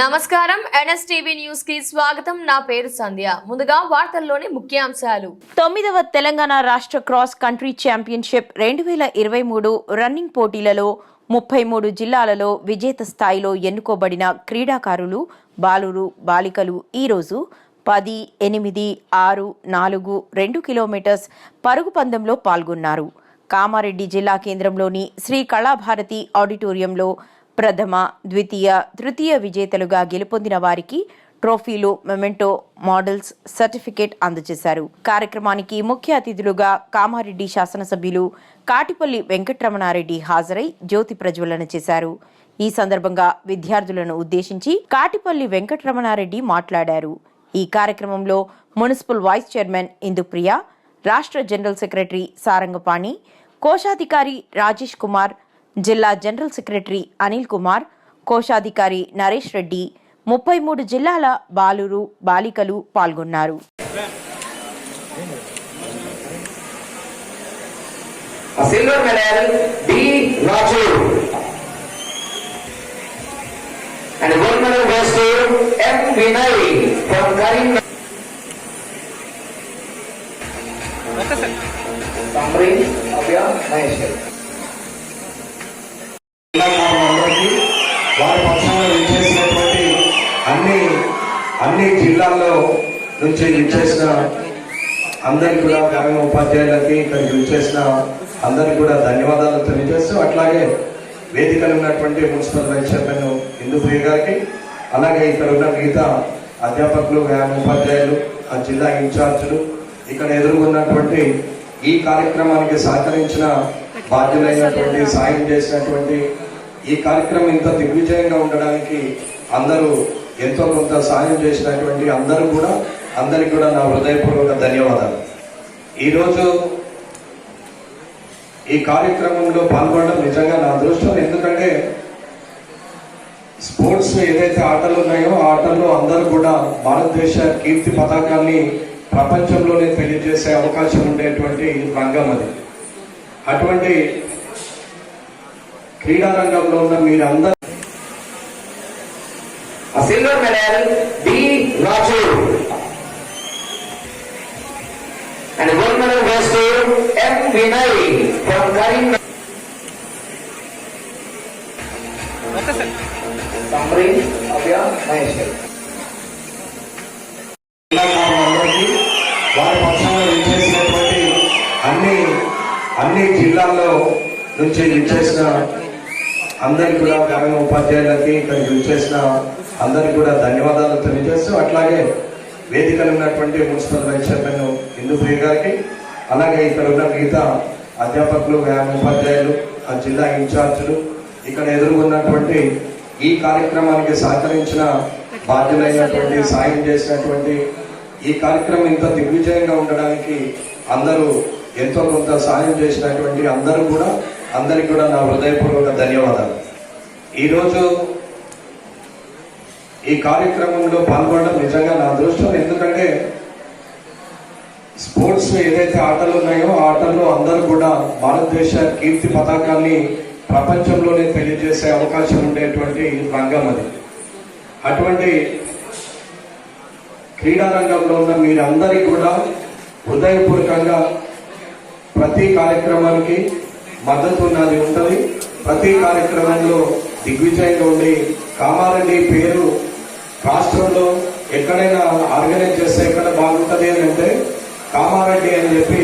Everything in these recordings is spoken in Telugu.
నమస్కారం. ఎన్ఎస్టీవీ న్యూస్కి స్వాగతం. నా పేరు సంధ్య. ముందుగా వార్తల్లోని ముఖ్యాంశాలు. తొమ్మిదవ తెలంగాణ రాష్ట్ర క్రాస్ కంట్రీ ఛాంపియన్షిప్ రెండు వేల ఇరవై మూడు రన్నింగ్ పోటీలలో ముప్పై మూడు జిల్లాలలో విజేత స్థాయిలో ఎన్నుకోబడిన క్రీడాకారులు బాలురు బాలికలు ఈరోజు పది ఎనిమిది ఆరు నాలుగు రెండు కిలోమీటర్స్ పరుగు పందెంలో పాల్గొన్నారు. కామారెడ్డి జిల్లా కేంద్రంలోని శ్రీ కళాభారతి ఆడిటోరియంలో ప్రథమ ద్వితీయ తృతీయ విజేతలుగా గెలుపొందిన వారికి ట్రోఫీలు మెమెంటో మోడల్స్ సర్టిఫికేట్ అందజేశారు. కార్యక్రమానికి ముఖ్య అతిథులుగా కామారెడ్డి శాసనసభ్యులు కాటిపల్లి వెంకటరమణారెడ్డి హాజరై జ్యోతి ప్రజ్వలన చేశారు. ఈ సందర్భంగా విద్యార్థులను ఉద్దేశించి కాటిపల్లి వెంకటరమణారెడ్డి మాట్లాడారు. ఈ కార్యక్రమంలో మున్సిపల్ వైస్ చైర్మన్ ఇందుప్రియ రాష్ట్ర జనరల్ సెక్రటరీ సారంగపాణి కోశాధికారి రాజేష్ కుమార్ జిల్లా జనరల్ సెక్రటరీ అనిల్ కుమార్ కోశాధికారి నరేష్ రెడ్డి ముప్పై మూడు జిల్లాల బాలురు బాలికలు పాల్గొన్నారు. వారి పక్షంలో విచ్చేసినటువంటి అన్ని అన్ని జిల్లాల్లో నుంచి విచ్చేసిన అందరికి కూడా గ్రామీణ ఉపాధ్యాయులకి ఇక్కడికి విచ్చేసిన అందరికి కూడా ధన్యవాదాలు తెలియజేస్తూ అట్లాగే వేదికలు ఉన్నటువంటి మున్సిపల్ వైస్ చైర్మన్ ఇందుప్రియ గారికి అలాగే ఇక్కడ ఉన్న మిగతా అధ్యాపకులు గ్రామీణ ఉపాధ్యాయులు ఆ జిల్లా ఇన్ఛార్జీలు ఇక్కడ ఎదుర్కొన్నటువంటి ఈ కార్యక్రమానికి సహకరించిన బాధ్యులైనటువంటి సాయం చేసినటువంటి ఈ కార్యక్రమం ఇంత దిగ్విజయంగా ఉండడానికి అందరూ ఎంతో కొంత సాయం చేసినటువంటి అందరూ కూడా అందరికి కూడా నా హృదయపూర్వక ధన్యవాదాలు. ఈరోజు ఈ కార్యక్రమంలో పాల్గొనడం నిజంగా నా అదృష్టం. ఎందుకంటే స్పోర్ట్స్ ఏదైతే ఆటలు ఉన్నాయో ఆ ఆటల్లో అందరూ కూడా భారతదేశ కీర్తి పతాకాన్ని ప్రపంచంలోనే తెలియజేసే అవకాశం ఉండేటువంటి రంగం అది. అటువంటి క్రీడారంగంలో ఉన్న మీరు అందరూ medal B Raju and gold medal best M Vinay from Karim అన్ని జిల్లాల్లో నుంచి చేసిన అందరికి కూడా గ్రామీణ ఉపాధ్యాయులకి ఇక్కడికి విచ్చేసిన అందరికి కూడా ధన్యవాదాలు తెలియజేస్తూ అట్లాగే వేదికలు ఉన్నటువంటి మున్సిపల్ వైస్ చైర్మన్ ఇందుప్రియ గారికి అలాగే ఇక్కడ ఉన్న మిగతా అధ్యాపకులు గ్రామీణ ఉపాధ్యాయులు ఆ జిల్లా ఇన్ఛార్జీలు ఇక్కడ ఎదుర్కొన్నటువంటి ఈ కార్యక్రమానికి సహకరించిన బాధ్యులైనటువంటి సాయం చేసినటువంటి ఈ కార్యక్రమం ఇంత దిగ్విజయంగా ఉండడానికి అందరూ ఎంతో కొంత సాయం చేసినటువంటి అందరూ కూడా అందరికి కూడా నా హృదయపూర్వక ధన్యవాదాలు. ఈరోజు ఈ కార్యక్రమంలో పాల్గొనడం నిజంగా నా అదృష్టం. ఎందుకంటే స్పోర్ట్స్ ఏదైతే ఆటలు ఉన్నాయో ఆ ఆటల్లో అందరూ కూడా భారతదేశ కీర్తి పతాకాన్ని ప్రపంచంలోనే తెలియజేసే అవకాశం ఉండేటువంటి రంగం అది. అటువంటి క్రీడా రంగంలో ఉన్న మీరందరికీ కూడా హృదయపూర్వకంగా ప్రతి కార్యక్రమానికి మద్దతు నాది ఉంటుంది. ప్రతి కార్యక్రమంలో దిగ్విజయంగా ఉండి కామారెడ్డి పేరు రాష్ట్రంలో ఎక్కడైనా ఆర్గనైజ్ చేస్తే ఎక్కడ బాగుంటుంది అని అంటే కామారెడ్డి అని చెప్పి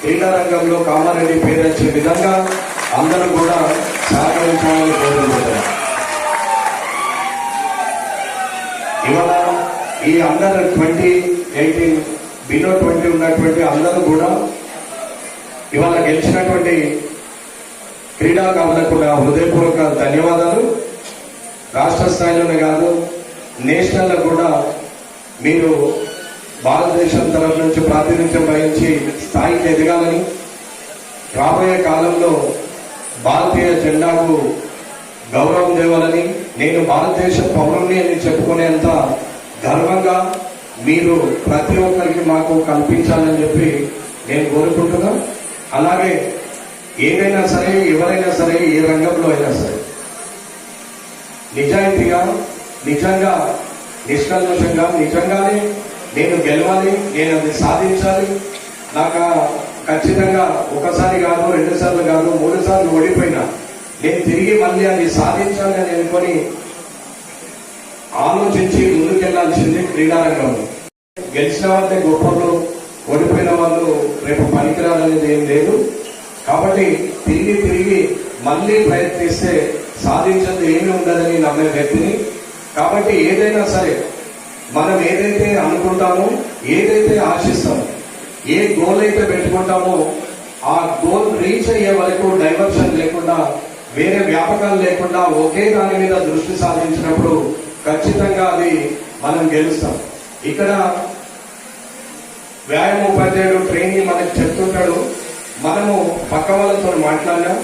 క్రీడా రంగంలో కామారెడ్డి పేరు వచ్చే విధంగా అందరూ కూడా సహకరించాలని కోరుకుంటున్నారు ఇవాళ ఈ under twenty eighteen below twenty ఉన్నటువంటి అందరూ కూడా ఇవాళ గెలిచినటువంటి క్రీడాకారులకు నా హృదయపూర్వక ధన్యవాదాలు. రాష్ట్ర స్థాయిలోనే కాదు నేషనల్ కూడా మీరు భారతదేశం తరఫు నుంచి ప్రాతినిధ్యం వహించి స్థాయికి ఎదగాలని రాబోయే కాలంలో భారతీయ జెండాకు గౌరవం దేవాలని నేను భారతదేశ పౌరుణ్ణి అని చెప్పుకునేంత గర్వంగా మీరు ప్రతి ఒక్కరికి మాకు కల్పించాలని చెప్పి నేను కోరుకుంటున్నాను. అలాగే ఏదైనా సరే ఎవరైనా సరే ఏ రంగంలో అయినా సరే. నిజాయితీగా నిజంగా నిష్కల్మషంగా నిజంగానే నేను గెలవాలి నేను అది సాధించాలి. నాకు ఖచ్చితంగా ఒకసారి కాదు రెండు సార్లు కాదు మూడు సార్లు ఓడిపోయినా నేను తిరిగి మళ్ళీ అది సాధించాలి అని అనుకొని ఆలోచించి ముందుకెళ్ళాల్సింది క్రీడారంగంలో గెలిచిన వాళ్ళే గొప్పలు ఓడిపోయిన వాళ్ళు రేపు పనికిరాలనేది ఏం లేదు. కాబట్టి తిరిగి తిరిగి మళ్ళీ ప్రయత్నిస్తే సాధించదు ఏమీ ఉండదని నమ్మే వ్యక్తిని. కాబట్టి ఏదైనా సరే మనం ఏదైతే అనుకుంటామో ఏదైతే ఆశిస్తామో ఏ గోల్ అయితే పెట్టుకుంటామో ఆ గోల్ రీచ్ అయ్యే వరకు డైవర్షన్ లేకుండా వేరే వ్యాపకాలు లేకుండా ఒకే దాని మీద దృష్టి సాధించినప్పుడు ఖచ్చితంగా అది మనం గెలుస్తాం. ఇక్కడ వ్యాయామ ఉపాధ్యాయుడు ట్రైనింగ్ మనకు చెప్తుంటాడు మనము పక్క వాళ్ళతో మాట్లాడినా.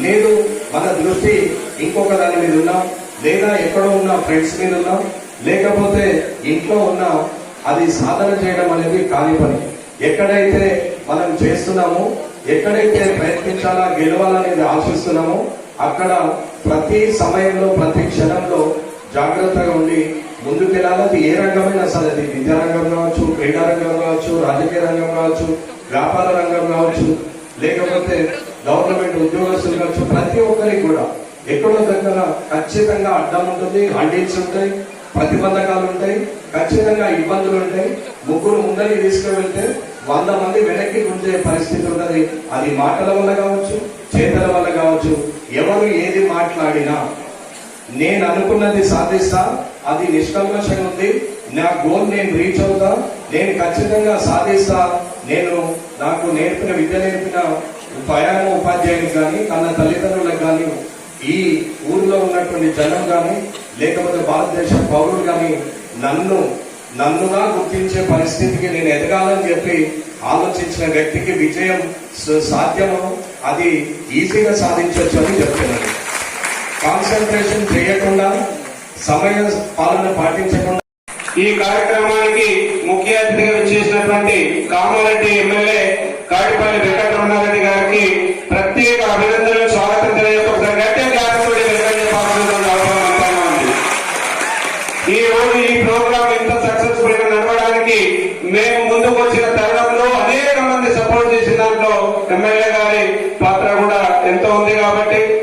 లేదు మన దృష్టి ఇంకొక దాని మీద ఉన్నాం. లేదా ఎక్కడో ఉన్న ఫ్రెండ్స్ మీద ఉన్నాం. లేకపోతే ఇంట్లో ఉన్న అది సాధన చేయడం అనేది కాని పని. ఎక్కడైతే మనం చేస్తున్నామో ఎక్కడైతే ప్రయత్నించాలా గెలవాలనేది ఆశిస్తున్నామో అక్కడ ప్రతి సమయంలో ప్రతి క్షణంలో జాగ్రత్తగా ఉండి ముందుకెళ్ళాలి? అది ఏ రంగమైనా సరే అది విద్యా రంగం కావచ్చు క్రీడా రంగం కావచ్చు రాజకీయ రంగం కావచ్చు వ్యాపార రంగం కావచ్చు లేకపోతే గవర్నమెంట్ ఉద్యోగస్తులు కావచ్చు ప్రతి ఒక్కరికి కూడా ఎక్కడో దగ్గర ఖచ్చితంగా అడ్డం ఉంటుంది హండిల్స్ ఉంటాయి ప్రతిబంధకాలు ఉంటాయి ఖచ్చితంగా ఇబ్బందులు ఉంటాయి. ముగ్గురు ముందరికి తీసుకువెళ్తే వంద మంది వెనక్కి గుంజే పరిస్థితి ఉన్నది అది మాటల వల్ల కావచ్చు చేతల వల్ల కావచ్చు ఎవరు ఏది మాట్లాడినా. నేను అనుకున్నది సాధిస్తా అది నిష్కల్మషంగా ఉంది. నా గోల్ నేను రీచ్ అవుతా నేను ఖచ్చితంగా సాధిస్తా. నేను నాకు నేర్పిన విద్య నేర్పిన వ్యాయామ ఉపాధ్యాయుని కానీ తన తల్లిదండ్రులకు కానీ ఈ ఊరిలో ఉన్నటువంటి జనం కానీ లేకపోతే భారతదేశ పౌరులు కానీ నన్ను నన్నుగా గుర్తించే పరిస్థితికి నేను ఎదగాలని చెప్పి ఆలోచించిన వ్యక్తికి విజయం సాధ్యమో అది ఈజీగా సాధించవచ్చు అని చెప్తున్నాను. కాన్సన్ట్రేషన్ చేయకుండా సమయ పాలన పాటించకుండా ఈ కార్యక్రమానికి ముఖ్య అతిథిగా విచ్చేసినటువంటి కామారెడ్డి ఎమ్మెల్యే కాటిపల్లి వెంకటరమణారెడ్డి గారికి ప్రత్యేక అభినందనలు స్వాగతం